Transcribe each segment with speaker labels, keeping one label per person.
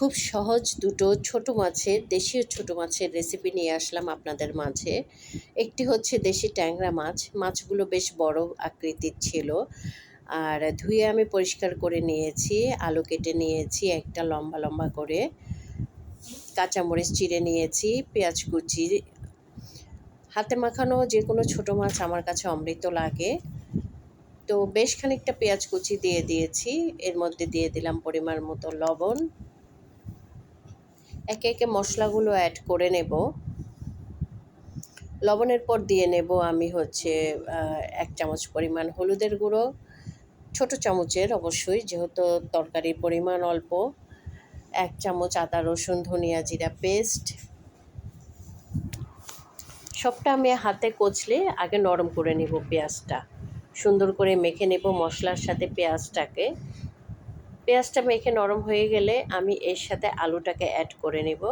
Speaker 1: খুব সহজ দুটো ছোট মাছের, দেশীয় ছোট মাছের রেসিপি নিয়ে আসলাম আপনাদের মাঝে। একটি হচ্ছে দেশি ট্যাংরা মাছ। মাছগুলো বেশ বড় আকৃতির ছিল। আর ধুয়ে আমি পরিষ্কার করে নিয়েছি, আলু কেটে নিয়েছি, একটা লম্বা লম্বা করে। কাঁচামরিচ চিড়ে নিয়েছি, পেঁয়াজ কুচি। হাতে মাখানো যে কোনো ছোটো মাছ আমার কাছে অমৃত লাগে। তো বেশ খানিকটা পেঁয়াজ কুচি দিয়ে দিয়েছি। এর মধ্যে দিয়ে দিলাম পরিমাণ মতো লবণ। একে একে মশলাগুলো অ্যাড করে নেব। লবণের পর দিয়ে নেব আমি হচ্ছে এক চামচ পরিমাণ হলুদের গুঁড়ো, ছোট চামচের অবশ্যই, যেহেতু তরকারির পরিমাণ অল্প, এক চামচ আদা, রসুন, ধনিয়া জিরা পেস্ট সবটা আমি হাতে কচলে আগে নরম করে নেব পেঁয়াজটা। সুন্দর করে মেখে নেব মশলার সাথে পেঁয়াজটাকে। পেঁয়াজটা মেখে নরম হয়ে গেলে আমি এর সাথে আলুটাকে অ্যাড করে নেব।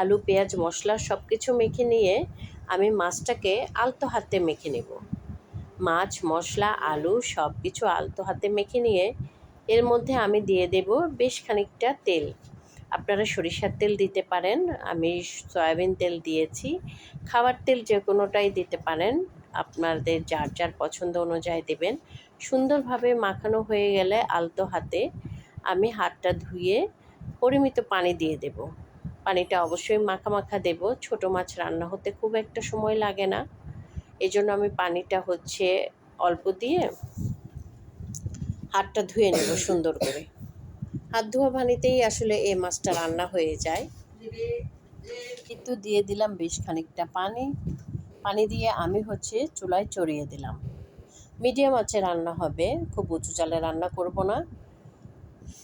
Speaker 1: আলু, পেঁয়াজ, মশলা সব কিছু মেখে নিয়ে আমি মাছটাকে আলতো হাতে মেখে নেব। মাছ, মশলা, আলু সব কিছু আলতো হাতে মেখে নিয়ে এর মধ্যে আমি দিয়ে দেব বেশ খানিকটা তেল। আপনারা সরিষার তেল দিতে পারেন, আমি সয়াবিন তেল দিয়েছি। খাবার তেল যে কোনোটাই দিতে পারেন, আপনাদের যার যার পছন্দ অনুযায়ী দেবেন। সুন্দরভাবে মাখানো হয়ে গেলে আলতো হাতে আমি হাতটা ধুয়ে পরিমিত পানি দিয়ে দেব। পানিটা অবশ্যই মাখা মাখা দেব। ছোট মাছ রান্না হতে খুব একটা সময় লাগে না। এজন্য আমি পানিটা হচ্ছে অল্প দিয়ে হাতটা ধুয়ে নেব সুন্দর করে। হাত ধোয়া পানিতেই আসলে এই মাছটা রান্না হয়ে যায়। কিন্তু দিয়ে দিলাম বেশ খানিকটা পানি। পানি দিয়ে আমি হচ্ছে চুলায় চড়িয়ে দিলাম। মিডিয়াম আছে রান্না হবে। খুব উঁচু চালে রান্না করব না।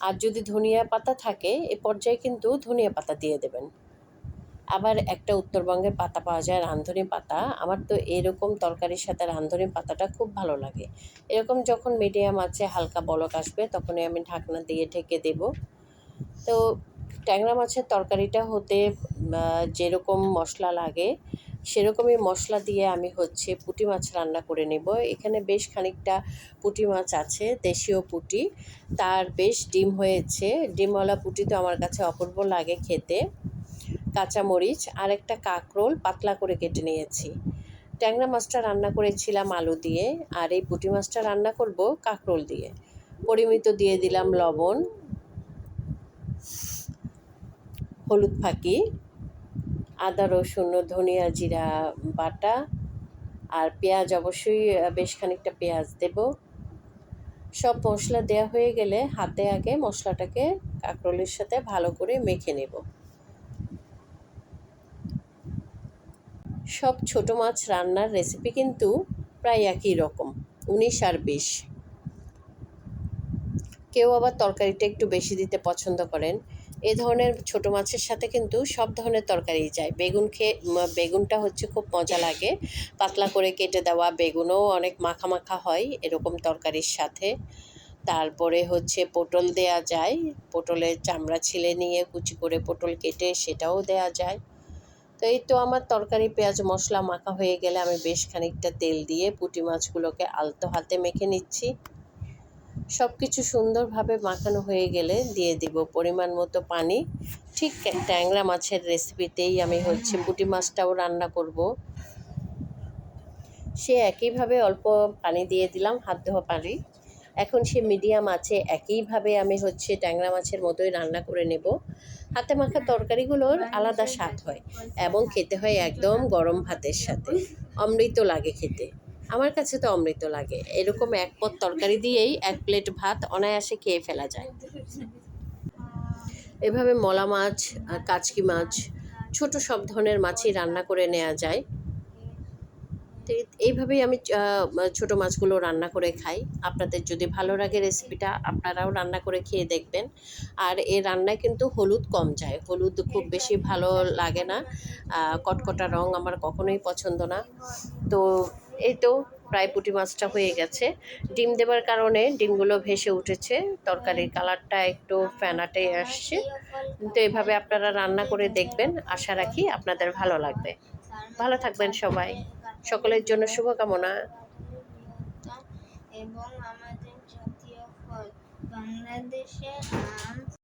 Speaker 1: আর যদি ধনিয়া পাতা থাকে, এ পর্যায়ে কিন্তু ধনিয়া পাতা দিয়ে দেবেন। আবার একটা উত্তরবঙ্গের পাতা পাওয়া যায়, রাঁধুনি পাতা। আমার তো এরকম তরকারির সাথে রাঁধুনি পাতাটা খুব ভালো লাগে। এরকম যখন মিডিয়াম আছে, হালকা বলক আসবে, তখনই আমি ঢাকনা দিয়ে ঢেকে দেব। তো ট্যাংরা মাছের তরকারিটা হতে যেরকম মশলা লাগে সেরকমই মশলা দিয়ে আমি হচ্ছে পুঁটি মাছ রান্না করে নেব। এখানে বেশ খানিকটা পুঁটি মাছ আছে, দেশীয় পুঁটি। তার বেশ ডিম হয়েছে। ডিমওয়ালা পুঁটি তো আমার কাছে অপূর্ব লাগে খেতে। কাঁচামরিচ আর একটা কাঁকরোল পাতলা করে কেটে নিয়েছি। ট্যাংরা মাছটা রান্না করেছিলাম আলু দিয়ে, আর এই পুঁটি মাছটা রান্না করব কাঁকরোল দিয়ে। পরিমিত দিয়ে দিলাম লবণ, হলুদ ফাঁকি আদা, রসুন, ধনিয়া জিরা, বাটা আর পেঁয়াজ। অবশ্যই বেশ খানিকটা পেঁয়াজ দেব। সব মশলা দেয়া হয়ে গেলে হাতে আগে মশলাটাকে কাঁকরোলের সাথে ভালো করে মেখে নেব। সব ছোট মাছ রান্নার রেসিপি কিন্তু প্রায় একই রকম, উনিশ আর বিশ। কেউ আবার তরকারিটা একটু বেশি দিতে পছন্দ করেন। এ ধরনের ছোট মাছের সাথে কিন্তু সব ধরনের তরকারি যায়। বেগুন খেয়ে বেগুনটা হচ্ছে খুব মজা লাগে। পাতলা করে কেটে দেওয়া বেগুনও অনেক মাখা মাখা হয় এরকম তরকারির সাথে। তারপরে হচ্ছে পটল দেয়া যায়। পটলের চামড়া ছিলে নিয়ে কুচি করে পটল কেটে সেটাও দেয়া যায়। তো এই তো আমার তরকারি, পেঁয়াজ, মশলা মাখা হয়ে গেলে আমি বেশ খানিকটা তেল দিয়ে পুঁটি মাছগুলোকে আলতো হাতে মেখে নিচ্ছি। সব কিছু সুন্দরভাবে মাখানো হয়ে গেলে দিয়ে দিব পরিমাণ মতো পানি। ঠিক ট্যাংরা মাছের রেসিপিতেই আমি হচ্ছে পুঁটি মাছটাও রান্না করব। সে একইভাবে অল্প পানি দিয়ে দিলাম, হাত ধোয়া পানি। এখন সে মিডিয়াম আছে, একইভাবে আমি হচ্ছে ট্যাংরা মাছের মতোই রান্না করে নেব। হাতে মাখা তরকারিগুলোর আলাদা স্বাদ হয় এবং খেতে হয় একদম গরম ভাতের সাথে। অমৃত লাগে খেতে। আমার কাছে তো অমৃত লাগে। এরকম এক পদ তরকারি দিয়েই এক প্লেট ভাত অনায়াসে খেয়ে ফেলা যায়। এভাবে মলা মাছ কাচকি মাছ, ছোট সব ধরনের মাছই রান্না করে নেওয়া যায়। এইভাবেই আমি ছোট মাছগুলো রান্না করে খাই। আপনাদের যদি ভালো লাগে রেসিপিটা, আপনারাও রান্না করে খেয়ে দেখবেন। আর এই রান্নায় কিন্তু হলুদ কম যায়। হলুদ খুব বেশি ভালো লাগে না। কটকটা রং আমার কখনোই পছন্দ না। তো এই তো প্রায় পুঁটি মাছটা হয়ে গেছে। ডিম দেবার কারণে ডিমগুলো ভেসে উঠেছে। তরকারির কালারটা একটু ফ্যানাটে আসছে। তো এভাবে আপনারা রান্না করে দেখবেন। আশা রাখি আপনাদের ভালো লাগবে। ভালো থাকবেন সবাই। সকলের জন্য শুভকামনা।
Speaker 2: এবং আমাদের জাতীয় ফল বাংলাদেশের আম